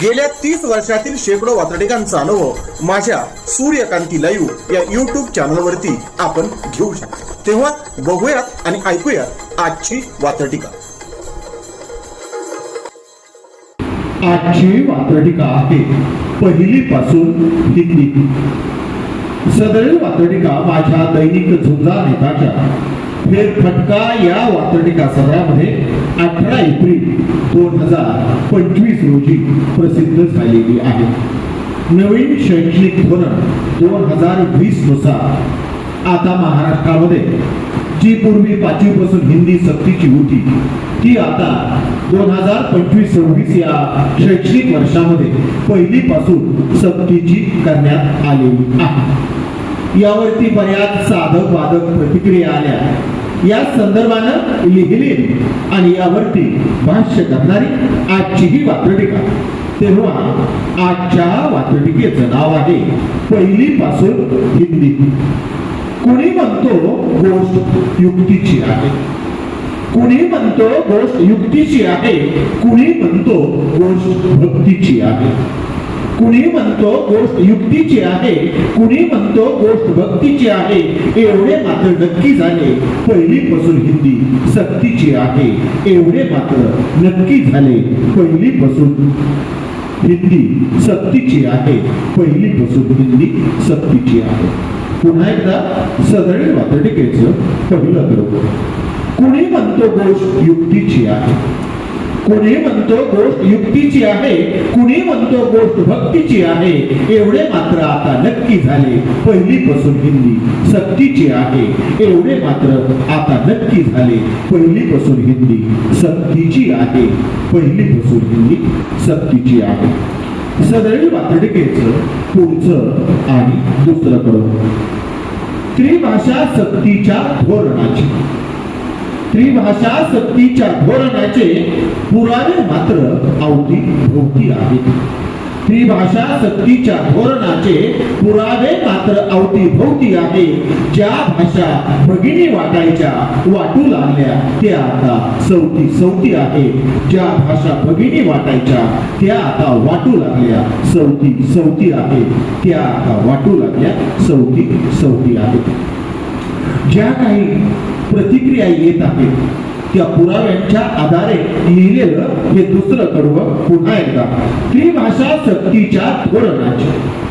गेल्या तीस वर्षातील शेकडो वातडिकांचा अनुभव माझ्या सूर्यकांती लाईव्ह या युट्यूब चॅनलवरती आपण घेऊ शकतो. तेव्हा बघूयात आणि ऐकूयात आजची वातडिका आजची वातडिका आहे पहिली पासून हिंदी सदरील वातडिका माझ्या दैनिक झुंजा नेताच्या फेरफटका या वातडिका सदरामध्ये अठरा एप्रिल दोन हजार पंचवीस रोजी प्रसिद्ध झालेली आहे. नवीन शैक्षणिक धोरण दोन हजार वीसनुसार. आता महाराष्ट्रामध्ये जी पूर्वी पाचवी पासून हिंदी सक्तीची होती ती आता दोन हजार पंचवीस सव्वीस या शैक्षणिक वर्षामध्ये पहिली पासून सक्तीची करण्यात आलेली आहे. यावरती बऱ्याच साधक वादक प्रतिक्रिया आल्या. या संदर्भानं लिहिली आणि यावरती भाष्य करणारी आजची ही वात्रटिका. तेव्हा आजच्या वात्रटिकेचं नाव आहे पहिली पासून हिंदी. कुणी म्हणतो गोष्ट युक्तीची आहे? कुणी म्हणतो गोष्ट युक्तीची आहे? कुणी म्हणतो गोष्ट भक्तीची आहे? कुणी म्हणतो गोष्ट युक्तीची आहे कुणी म्हणतो गोष्ट भक्तीची आहे एवढे मात्र नक्की झाले पहिलीपासून हिंदी सक्तीची आहे एवढे मात्र नक्की झाले पहिलीपासून हिंदी सक्तीची आहे पहिलीपासून हिंदी सक्तीची आहे. पुन्हा एकदा सदरील वातडिकेचं पहिलं करू कुणी म्हणतो गोष्ट युक्तीची आहे कोणी म्हणतो गोष्ट युक्तीची आहे कुणी म्हणतो गोष्ट भक्तीची आहे एवढे मात्र आता नक्की झाले. पहिलीपासून हिंदी सक्तीची आहे एवढे मात्र आता नक्की झाले. पहिलीपासून हिंदी सक्तीची आहे पहिलीपासून हिंदी सक्तीची आहे. सदरील वातडिकेचं पुढचं आणि दुसरं कडवं त्रिभाषा सक्तीच्या धोरणाची. त्रिभाषा सक्तीच्या धोरणाचे पुरावे मात्र अवती भोवती आहेत. त्रिभाषा सक्तीच्या धोरणाचे पुरावे मात्र अवती भोवती आहे ज्या भाषा भगिनी वाटायच्या वाटू लागल्या ते आता सवती सवती आहे ज्या भाषा भगिनी वाटायच्या त्या आता वाटू लागल्या सवती सवती आहे त्या आता वाटू लागल्या सवती सवती आहे ज्या काही प्रतिक्रिया येत आहेत त्या पुराव्यांच्या आधारे लिहिलेलं हे दुसरं कडवं पुन्हा एकदा. त्रिभाषा सक्तीच्या धोरणाचे.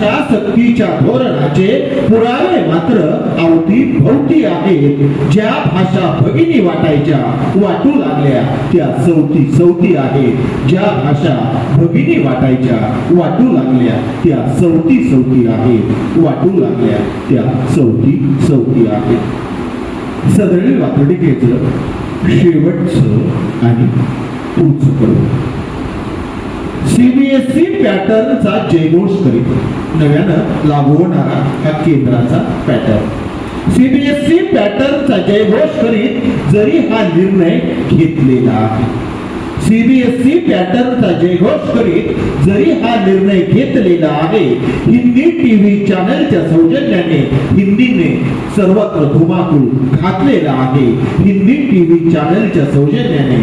अशा सक्तीच्या धोरणाचे पुरावे मात्र अवती भोवती आहेत. ज्या भाषा भगिनी वाटायच्या वाटू लागल्या त्या सवती सवती आहेत. ज्या भाषा भगिनी वाटायच्या वाटू लागल्या त्या सवती सवती आहेत. वाटू लागल्या त्या सवती सवती आहेत. सदळी वातडिकेचं शेवटचं आणि पुढचं करू. सीबीएसई पॅटर्नचा जयघोष करीत नव्यानं लागू होणारा हा केंद्राचा पॅटर्न सीबीएसई पॅटर्नचा जयघोष करीत जरी हा निर्णय घेतलेला आहे. सीबीएसई पॅटर्नचा जयघोष करीत जरी हा निर्णय घेतलेला आहे हिंदी टीव्ही चॅनलच्या सौजन्याने हिंदीने सर्वत्र धुमाकूळ घातलेला आहे. हिंदी टीव्ही चॅनलच्या सौजन्याने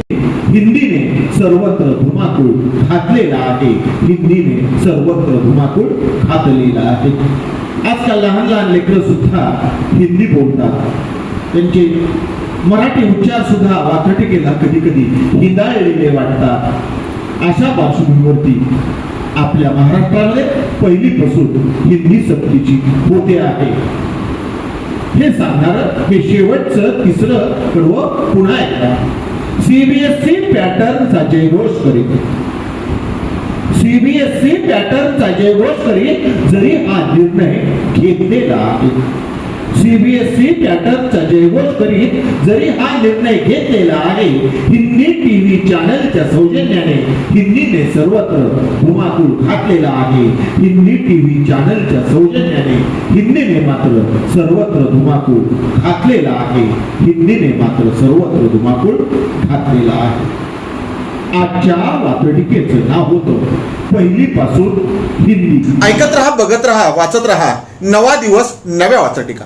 हिंदीने सर्वत्र धुमाकूळ घातलेला आहे. हिंदीने सर्वत्र धुमाकूळ घातलेला आहे. आजकाल लहान लहान लेकरं सुद्धा हिंदी बोलतात. त्यांचे मराठी उच्चार सुद्धा वात्रटिकेला कधी कधी हिंदाळलेले वाटतात. अशा पार्श्वभूमीवरती आपल्या महाराष्ट्रामध्ये पहिलीपासून हिंदी सक्तीची होते आहे. हे सांगणार हे शेवटचं तिसरं कडवं पुन्हा एकदा. सीबीएसई पॅटर्नचा जयघोष करीत सीबीएसई पॅटर्नचा जयघोष करीत जरी हा निर्णय घेतलेला आहे सीबीएसई पॅटर्नचा जयघोष करीत जरी हा निर्णय घेतलेला आहे हिंदी टीव्ही चॅनलच्या सौजन्याने हिंदीने सर्वत्र धुमाकूळ घातलेला आहे. हिंदी टीव्ही चॅनलच्या सौजन्याने हिंदीने मात्र सर्वत्र धुमाकूळ घातलेला आहे. हिंदीने मात्र सर्वत्र धुमाकूळ घातलेला आहे. आजच्या वातडिकेचं नाव होतं पहिलीपासून हिंदी. ऐकत रहा बघत रहा वाचत रहा. नवा दिवस नव्या वाचटिका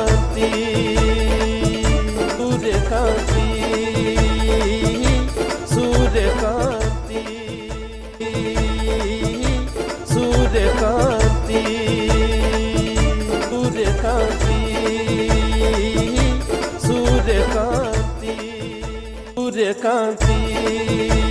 কাঁচি